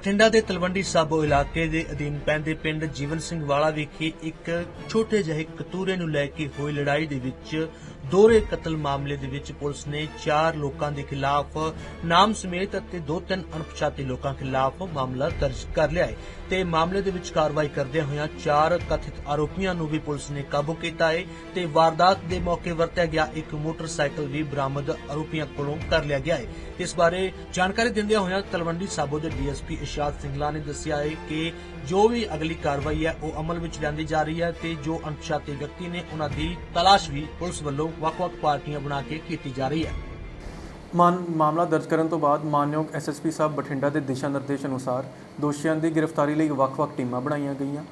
ਬਠਿੰਡਾ ਦੇ ਤਲਵੰਡੀ ਸਾਬੋ ਇਲਾਕੇ ਦੇ ਅਧੀਨ ਪੈਂਦੇ ਪਿੰਡ ਜੀਵਨ ਸਿੰਘ ਵਾਲਾ ਵਿਖੇ ਇੱਕ ਛੋਟੇ ਜਿਹੇ ਕਤੂਰੇ ਨੂੰ ਲੈ ਕੇ ਹੋਈ ਲੜਾਈ ਦੇ ਵਿੱਚ ਦੋਹਰੇ ਕਤਲ ਮਾਮਲੇ ਦੇ ਵਿੱਚ ਪੁਲਿਸ ਨੇ 4 ਲੋਕਾਂ ਦੇ ਖਿਲਾਫ ਨਾਮ ਸਮੇਤ ਅਤੇ ਦੋ ਤਿੰਨ ਅਣਪਛਾਤੇ ਲੋਕਾਂ ਖਿਲਾਫ ਮਾਮਲਾ ਦਰਜ ਕਰ ਲਿਆ ਹੈ। ਤੇ ਮਾਮਲੇ ਦੇ ਵਿੱਚ ਕਾਰਵਾਈ ਕਰਦਿਆਂ ਹੋਇਆ 4 ਕਥਿਤ ਆਰੋਪੀਆਂ ਨੂੰ ਵੀ ਪੁਲਿਸ ਨੇ ਕਾਬੂ ਕੀਤਾ ਹੈ ਤੇ ਵਾਰਦਾਤ ਦੇ ਮੌਕੇ ਵਰਤਿਆ ਗਿਆ ਇੱਕ ਮੋਟਰਸਾਈਕਲ ਵੀ ਬਰਾਮਦ ਆਰੋਪੀਆਂ ਕੋਲੋਂ ਕਰ ਲਿਆ ਗਿਆ ਹੈ। ਇਸ ਬਾਰੇ ਜਾਣਕਾਰੀ ਦਿੰਦਿਆਂ ਹੋਇਆਂ ਤਲਵੰਡੀ ਸਾਬੋ ਦੇ ਡੀਐਸਪੀ ਇਸ਼ਾਦ ਸਿੰਗਲਾ ਨੇ ਦੱਸਿਆ ਹੈ ਕਿ ਜੋ ਵੀ ਅਗਲੀ ਕਾਰਵਾਈ ਹੈ, ਉਹ ਅਮਲ ਵਿੱਚ ਲਿਆਂਦੀ ਜਾ ਰਹੀ ਹੈ ਤੇ ਜੋ ਅਣਪਛਾਤੇ ਵਿਅਕਤੀ ਨੇ ਉਹਨਾਂ ਦੀ ਤਲਾਸ਼ ਵੀ ਪੁਲਿਸ ਵੱਲੋਂ ਵੱਖ-ਵੱਖ ਪਾਰਟੀਆਂ ਬਣਾ ਕੇ ਕੀਤੀ ਜਾ ਰਹੀ ਹੈ। ਮਾਨ ਮਾਮਲਾ ਦਰਜ ਕਰਨ ਤੋਂ ਬਾਅਦ ਮਾਨਯੋਗ ਐਸਐਸਪੀ ਸਾਹਿਬ ਬਠਿੰਡਾ ਦੇ ਦਿਸ਼ਾ ਨਿਰਦੇਸ਼ ਅਨੁਸਾਰ ਦੋਸ਼ੀਆਂ ਦੀ ਗ੍ਰਿਫਤਾਰੀ ਲਈ ਵੱਖ-ਵੱਖ ਟੀਮਾਂ ਬਣਾਈਆਂ ਗਈਆਂ।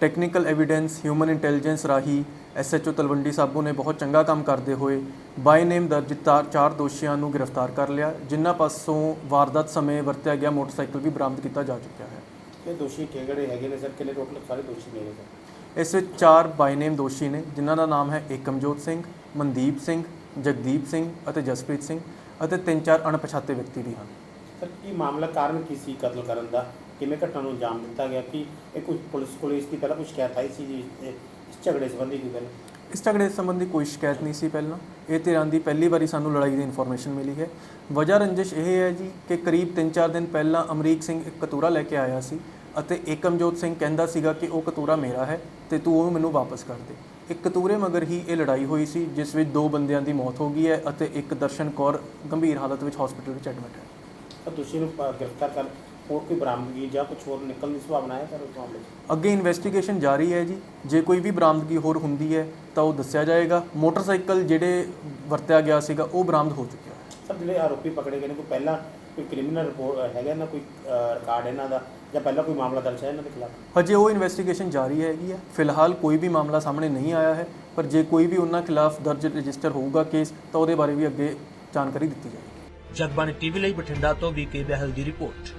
ਟੈਕਨੀਕਲ ਐਵੀਡੈਂਸ ਹਿਊਮਨ ਇੰਟੈਲੀਜੈਂਸ ਰਾਹੀਂ ਐਸਐਚਓ ਤਲਵੰਡੀ ਸਾਬੂ ਨੇ ਬਹੁਤ ਚੰਗਾ ਕੰਮ ਕਰਦੇ ਹੋਏ ਬਾਈ ਨੇਮ ਦਰਜ ਤਾਂ ਚਾਰ ਦੋਸ਼ੀਆਂ ਨੂੰ ਗ੍ਰਿਫਤਾਰ ਕਰ ਲਿਆ ਜਿਨ੍ਹਾਂ ਪਾਸੋਂ ਵਾਰਦਾਤ ਸਮੇਂ ਵਰਤਿਆ ਗਿਆ ਮੋਟਰਸਾਈਕਲ ਵੀ ਬਰਾਮਦ ਕੀਤਾ ਜਾ ਚੁੱਕਿਆ ਹੈ। ਇਹ ਦੋਸ਼ੀ ਕਿਹੜੇ ਹੈਗੇ ਨੇ ਸਰ? ਕਿੰਨੇ ਟੋਟਲ ਸਾਰੇ ਦੋਸ਼ੀ ਨੇ ਸਰ ਇਸ ਵਿੱਚ ਚਾਰ ਬਾਈ ਨੇਮ ਦੋਸ਼ੀ ਨੇ ਜਿਨ੍ਹਾਂ ਦਾ ਨਾਮ ਹੈ ਏਕਮਜੋਤ ਸਿੰਘ ਮਨਦੀਪ ਸਿੰਘ ਜਗਦੀਪ ਸਿੰਘ ਅਤੇ ਜਸਪ੍ਰੀਤ ਸਿੰਘ ਅਤੇ ਤਿੰਨ ਚਾਰ ਅਣਪਛਾਤੇ ਵਿਅਕਤੀ ਵੀ ਹਨ। ਸਰ ਕੀ ਮਾਮਲਾ ਕਾਰਨ ਕੀ ਸੀ ਕਤਲ ਕਰਨ ਦਾ? ਕਿਵੇਂ ਘਟਨਾ ਨੂੰ ਅੰਜਾਮ ਦਿੱਤਾ ਗਿਆ? ਕਿ ਇਹ ਕੁਝ ਪੁਲਿਸ ਕੋਲ ਇਸ ਦੀ ਪਹਿਲਾਂ ਕੋਈ ਸ਼ਿਕਾਇਤ ਆਈ ਸੀ ਇਸ ਝਗੜੇ ਸੰਬੰਧੀ ਕੋਈ ਗੱਲ ਇਸ ਝਗੜੇ ਸੰਬੰਧੀ ਕੋਈ ਸ਼ਿਕਾਇਤ ਨਹੀਂ ਸੀ ਪਹਿਲਾਂ। ਇਹ ਧਿਰਾਂ ਦੀ ਪਹਿਲੀ ਵਾਰੀ ਸਾਨੂੰ ਲੜਾਈ ਦੀ ਇਨਫੋਰਮੇਸ਼ਨ ਮਿਲੀ ਹੈ। ਵਜ੍ਹਾ ਰੰਜਿਸ਼ ਇਹ ਹੈ ਜੀ ਕਿ ਕਰੀਬ 3-4 ਦਿਨ ਪਹਿਲਾਂ ਅਮਰੀਕ ਸਿੰਘ ਇੱਕ ਕਤੂਰਾ ਲੈ ਕੇ ਆਇਆ ਸੀ। ਅਤੇ ਏਕਮਜੋਤ ਸਿੰਘ ਕਹਿੰਦਾ ਸੀਗਾ ਕਿ ਉਹ ਕਤੂਰਾ ਮੇਰਾ ਹੈ ਤੇ ਤੂੰ ਉਹ ਮੈਨੂੰ ਵਾਪਸ ਕਰ ਦੇ। ਇੱਕ ਕਤੂਰੇ ਮਗਰ ਹੀ ਇਹ ਲੜਾਈ ਹੋਈ ਸੀ ਜਿਸ ਵਿੱਚ ਦੋ ਬੰਦਿਆਂ ਦੀ ਮੌਤ ਹੋ ਗਈ ਹੈ ਅਤੇ ਇੱਕ ਦਰਸ਼ਨ ਕੌਰ ਗੰਭੀਰ ਹਾਲਤ ਵਿੱਚ ਹਸਪੀਟਲ ਵਿੱਚ ਐਡਮਿਟ ਹੈ। ਤਾਂ ਦੋਸ਼ੀ ਨੂੰ ਗ੍ਰਿਫਤਾਰ ਕਰ ਹੋਰ ਕੋਈ ਬਰਾਮਦਗੀ ਜਾਂ ਕੁਝ ਹੋਰ ਨਿਕਲਣ ਦੀ ਸੰਭਾਵਨਾ ਹੈ ਸਰ ਉਸ ਮਾਮਲੇ 'ਚ? ਅੱਗੇ ਇਨਵੈਸਟੀਗੇਸ਼ਨ ਜਾਰੀ ਹੈ ਜੀ। ਜੇ ਕੋਈ ਵੀ ਬਰਾਮਦਗੀ ਹੋਰ ਹੁੰਦੀ ਹੈ ਤਾਂ ਉਹ ਦੱਸਿਆ ਜਾਏਗਾ। ਮੋਟਰਸਾਈਕਲ ਜਿਹੜੇ ਵਰਤਿਆ ਗਿਆ ਸੀਗਾ ਉਹ ਬਰਾਮਦ ਹੋ ਚੁੱਕਿਆ ਹੈ। ਸਰ ਜਿਹੜੇ ਆਰੋਪੀ ਪਕੜੇ ਗਏ ਨੇ ਕੋਈ ਪਹਿਲਾਂ ਕੋਈ ਕ੍ਰਿਮੀਨਲ ਰਿਪੋਰਟ ਹੈਗਾ ਨਾ ਕੋਈ ਰਿਕਾਰਡ ਇਹਨਾਂ ਦਾ ਜਾਂ ਪਹਿਲਾਂ ਕੋਈ ਮਾਮਲਾ ਦਰਜ ਹੈ ਇਹਨਾਂ ਦੇ ਖਿਲਾਫ? ਹਜੇ ਉਹ ਇਨਵੈਸਟੀਗੇਸ਼ਨ ਜਾਰੀ ਹੈਗੀ ਹੈ ਫਿਲਹਾਲ ਕੋਈ ਵੀ ਮਾਮਲਾ ਸਾਹਮਣੇ ਨਹੀਂ ਆਇਆ ਹੈ ਪਰ ਜੇ ਕੋਈ ਵੀ ਉਹਨਾਂ ਖਿਲਾਫ ਦਰਜ ਰਜਿਸਟਰ ਹੋਊਗਾ ਕੇਸ ਤਾਂ ਉਹਦੇ ਬਾਰੇ ਵੀ ਅੱਗੇ ਜਾਣਕਾਰੀ ਦਿੱਤੀ ਜਾਏਗੀ। ਜਗਬਾਣੀ ਟੀਵੀ ਲਈ ਬਠਿੰਡਾ ਤੋਂ ਵੀਕੇ ਬਹਿਲ ਦੀ ਰਿਪੋਰਟ।